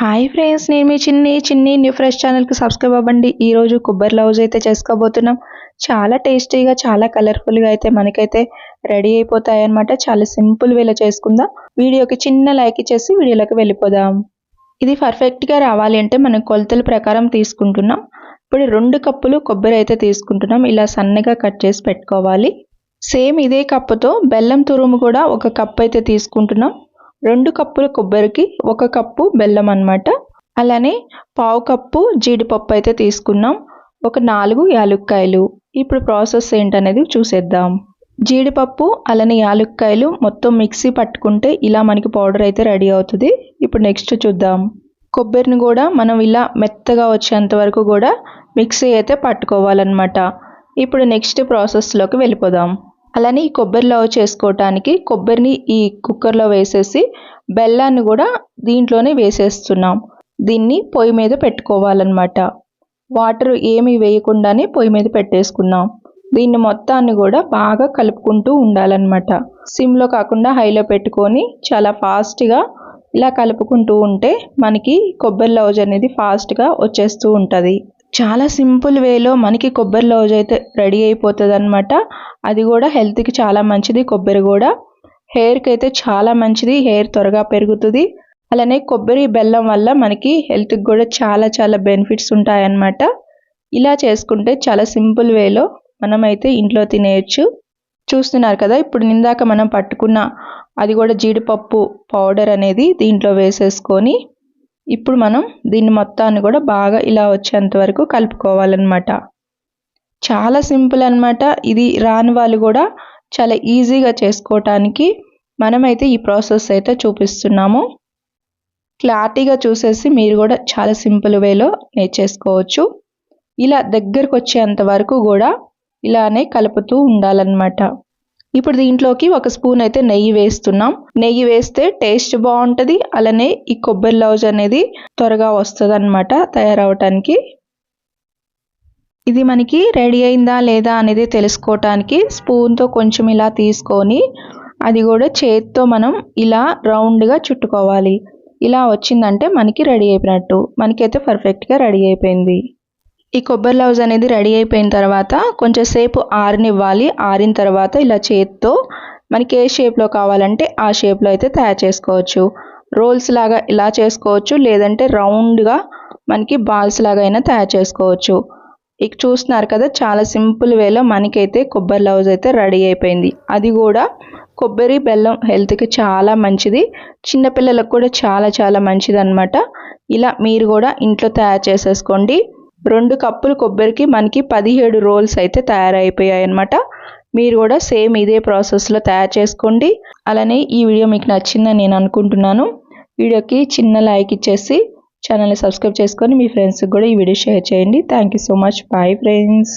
Hi friends నేను మీ చిన్ని చిన్ని న్యూ ఫ్రెష్ ఛానల్కి సబ్స్క్రైబ్ అవ్వండి. ఈరోజు కొబ్బరి లౌజ్ అయితే చేసుకోబోతున్నాం. చాలా టేస్టీగా చాలా కలర్ఫుల్గా అయితే మనకైతే రెడీ అయిపోతాయి అనమాట చాలా సింపుల్ వేలో చేసుకుందాం. వీడియోకి చిన్న లైక్ ఇచ్చేసి వీడియోలోకి వెళ్ళిపోదాం. ఇది పర్ఫెక్ట్గా రావాలి అంటే మనం కొలతల ప్రకారం తీసుకుంటున్నాం. ఇప్పుడు రెండు కప్పులు కొబ్బరి అయితే తీసుకుంటున్నాం. ఇలా సన్నగా కట్ చేసి పెట్టుకోవాలి. సేమ్ ఇదే కప్పుతో బెల్లం తురుము కూడా ఒక కప్ అయితే తీసుకుంటున్నాం. రెండు కప్పుల కొబ్బరికి ఒక కప్పు బెల్లం అనమాట అలానే పావు కప్పు జీడిపప్పు అయితే తీసుకున్నాం. ఒక నాలుగు యాలుక్కాయలు. ఇప్పుడు ప్రాసెస్ ఏంటనేది చూసేద్దాం. జీడిపప్పు అలానే యాలుక్కాయలు మొత్తం మిక్సీ పట్టుకుంటే ఇలా మనకి పౌడర్ అయితే రెడీ అవుతుంది. ఇప్పుడు నెక్స్ట్ చూద్దాం. కొబ్బరిని కూడా మనం ఇలా మెత్తగా వచ్చేంత వరకు కూడా మిక్సీ అయితే పట్టుకోవాలన్నమాట. ఇప్పుడు నెక్స్ట్ ప్రాసెస్లోకి వెళ్ళిపోదాం. అలానే ఈ కొబ్బరి లవ్ చేసుకోవటానికి కొబ్బరిని ఈ కుక్కర్లో వేసేసి బెల్లాన్ని కూడా దీంట్లోనే వేసేస్తున్నాం. దీన్ని పొయ్యి మీద పెట్టుకోవాలన్నమాట. వాటర్ ఏమి వేయకుండానే పొయ్యి మీద పెట్టేసుకున్నాం దీన్ని మొత్తాన్ని కూడా బాగా కలుపుకుంటూ ఉండాలన్నమాట. సిమ్లో కాకుండా హైలో పెట్టుకొని చాలా ఫాస్ట్గా ఇలా కలుపుకుంటూ ఉంటే మనకి కొబ్బరి లౌజ్ అనేది ఫాస్ట్గా వచ్చేస్తూ ఉంటుంది. చాలా సింపుల్ వేలో మనకి కొబ్బరి లౌజ్ అయితే రెడీ అయిపోతుంది అనమాట అది కూడా హెల్త్కి చాలా మంచిది. కొబ్బరి కూడా హెయిర్కి అయితే చాలా మంచిది. హెయిర్ త్వరగా పెరుగుతుంది. అలానే కొబ్బరి బెల్లం వల్ల మనకి హెల్త్కి కూడా చాలా చాలా బెనిఫిట్స్ ఉంటాయన్నమాట. ఇలా చేసుకుంటే చాలా సింపుల్ వేలో మనమైతే ఇంట్లో తినేయచ్చు. చూస్తున్నారు కదా ఇప్పుడు నిందాక మనం పట్టుకున్న అది కూడా జీడిపప్పు పౌడర్ అనేది దీంట్లో వేసేసుకొని ఇప్పుడు మనం దీన్ని మొత్తాన్ని కూడా బాగా ఇలా వచ్చేంత వరకు కలుపుకోవాలన్నమాట. చాలా సింపుల్ అనమాట ఇది రాని వాళ్ళు కూడా చాలా ఈజీగా చేసుకోవటానికి మనమైతే ఈ ప్రాసెస్ అయితే చూపిస్తున్నాము. క్లారిటీగా చూసేసి మీరు కూడా చాలా సింపుల్ వేలో నేర్చేసుకోవచ్చు ఇలా దగ్గరకు వచ్చేంత వరకు కూడా ఇలానే కలుపుతూ ఉండాలన్నమాట. ఇప్పుడు దీంట్లోకి ఒక స్పూన్ అయితే నెయ్యి వేస్తున్నాం. నెయ్యి వేస్తే టేస్ట్ బాగుంటుంది. అలానే ఈ కొబ్బరి లౌజ్ అనేది త్వరగా వస్తుంది అనమాట తయారవటానికి. ఇది మనకి రెడీ అయిందా లేదా అనేది తెలుసుకోవటానికి స్పూన్తో కొంచెం ఇలా తీసుకొని అది కూడా చేతితో మనం ఇలా రౌండ్గా చుట్టుకోవాలి. ఇలా వచ్చిందంటే మనకి రెడీ అయిపోయినట్టు. మనకైతే పర్ఫెక్ట్గా రెడీ అయిపోయింది. ఈ కొబ్బరి లవ్స్ అనేది రెడీ అయిపోయిన తర్వాత కొంచెం సేపు ఆరిన తర్వాత ఇలా చేత్తో మనకి ఏ షేప్లో కావాలంటే ఆ షేప్లో అయితే తయారు చేసుకోవచ్చు. రోల్స్ లాగా ఇలా చేసుకోవచ్చు. లేదంటే రౌండ్గా మనకి బాల్స్ లాగా అయినా తయారు చేసుకోవచ్చు. ఇక చూస్తున్నారు కదా చాలా సింపుల్ వేలో మనకైతే కొబ్బరి లవ్స్ అయితే రెడీ అయిపోయింది. అది కూడా కొబ్బరి బెల్లం హెల్త్కి చాలా మంచిది. చిన్నపిల్లలకు కూడా చాలా చాలా మంచిది అనమాట ఇలా మీరు కూడా ఇంట్లో తయారు చేసేసుకోండి. రెండు కప్పులు కొబ్బరికి మనకి పదిహేడు రోల్స్ అయితే తయారైపోయాయి అనమాట మీరు కూడా సేమ్ ఇదే ప్రాసెస్లో తయారు చేసుకోండి. అలానే ఈ వీడియో మీకు నచ్చిందని నేను అనుకుంటున్నాను. వీడియోకి చిన్న లైక్ ఇచ్చేసి ఛానల్ని సబ్స్క్రైబ్ చేసుకొని మీ ఫ్రెండ్స్కి కూడా ఈ వీడియో షేర్ చేయండి. Thank so much bye friends